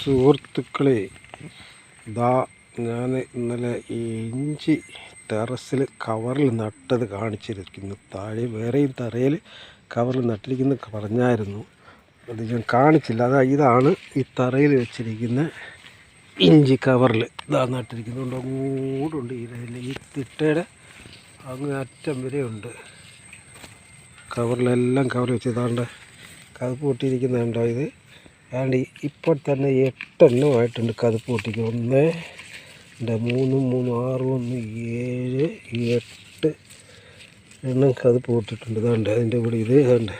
സുഹൃത്തുക്കളെ ദാ ഞാൻ ഇന്നലെ ഈ ഇഞ്ചി ടെറസിൽ കവറിൽ നട്ടത് കാണിച്ചിരിക്കുന്നു. താഴെ വേറെയും തറയിൽ കവറിൽ നട്ടിരിക്കുന്നു പറഞ്ഞായിരുന്നു. അത് ഞാൻ കാണിച്ചില്ല. അതാ ഇതാണ് ഈ തറയിൽ വെച്ചിരിക്കുന്ന ഇഞ്ചി കവറിൽ ഇതാ നട്ടിരിക്കുന്നുണ്ട് അങ്ങോട്ടുണ്ട് ഈ ഈ തിട്ടയുടെ അങ്ങ് അറ്റം വരെ ഉണ്ട് കവറിലെല്ലാം കവർ വെച്ച് ഇതാണ്ട് കവ് പൊട്ടിയിരിക്കുന്നുണ്ടോ ഇത്? ഏതാണ്ട് ഇപ്പോൾ തന്നെ എട്ടെണ്ണമായിട്ടുണ്ട് കതുപ്പ് പൊട്ടിക്ക് ഒന്ന് രണ്ട് മൂന്ന് മൂന്ന് ആറ് ഒന്ന് ഏഴ് എട്ട് എണ്ണം കതുപ്പ് പൊട്ടിയിട്ടുണ്ട് ഇതാണ്ട് അതിന്റെ കൂടെ ഇത് കണ്ട്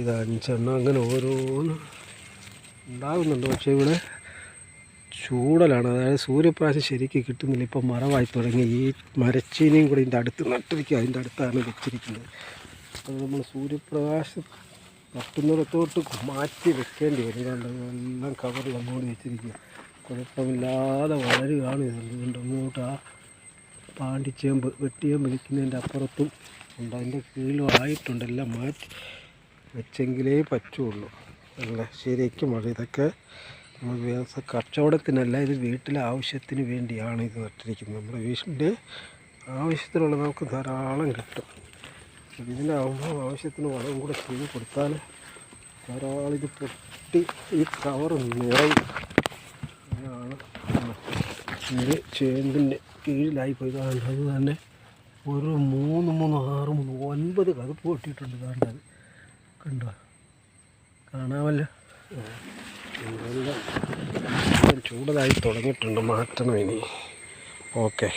ഇത് അഞ്ചെണ്ണം അങ്ങനെ ഓരോന്ന് ഉണ്ടാകുന്നുണ്ട്. പക്ഷേ ഇവിടെ ചൂടലാണ്. അതായത് സൂര്യപ്രകാശം ശരിക്കും കിട്ടുന്നില്ല. ഇപ്പം മറവായി തുടങ്ങി. ഈ മരച്ചീനിയും കൂടി ഇതിന്റെ അടുത്ത് നട്ടിരിക്കുക അതിന്റെ അടുത്താണ് വെച്ചിരിക്കുന്നത്. അത് നമ്മൾ സൂര്യപ്രകാശം തട്ടുന്നിടത്തോട്ട് മാറ്റി വെക്കേണ്ടി വരും. കണ്ടോ എല്ലാം കവർ നമ്മോട് വെച്ചിരിക്കുക. കുഴപ്പമില്ലാതെ വളരുകയാണ് ഇതുകൊണ്ട് അങ്ങോട്ട് ആ പാണ്ടിച്ചേമ്പ് വെട്ടിയേമ്പ് നിൽക്കുന്നതിന്റെ അപ്പുറത്തും ഉണ്ട്. അതിന്റെ കീഴിലും ആയിട്ടുണ്ട് എല്ലാം മാറ്റി വെച്ചെങ്കിലേ പറ്റുള്ളൂ. അല്ല? ശരിക്കും മഴ ഇതൊക്കെ നമ്മൾ വ്യവസായ കച്ചവടത്തിനല്ല ഇത് വീട്ടിലെ ആവശ്യത്തിന് വേണ്ടിയാണ് ഇത് നട്ടിരിക്കുന്നത്. നമ്മുടെ വീട്ടിന്റെ ആവശ്യത്തിനുള്ള നമുക്ക് ധാരാളം കിട്ടും. ഇതിനാകുമ്പോൾ ആവശ്യത്തിന് വളവും കൂടെ ചെയ്ത് കൊടുത്താൽ ഒരാളിത് പൊട്ടി ഈ കവർ നിറയും. അതാണ് ഇത് ചേമ്പിന്റെ കീഴിലായി പോയി. അത് തന്നെ ഒരു മൂന്ന് മൂന്ന് ആറ് മൂന്ന് ഒൻപത് കതുപ്പ് പൊട്ടിയിട്ടുണ്ട്. കാണേണ്ടത് കണ്ടോ? കാണാമല്ലോ. ചൂടതായി തുടങ്ങിയിട്ടുണ്ട്. മാറ്റണം ഇനി. ഓക്കെ.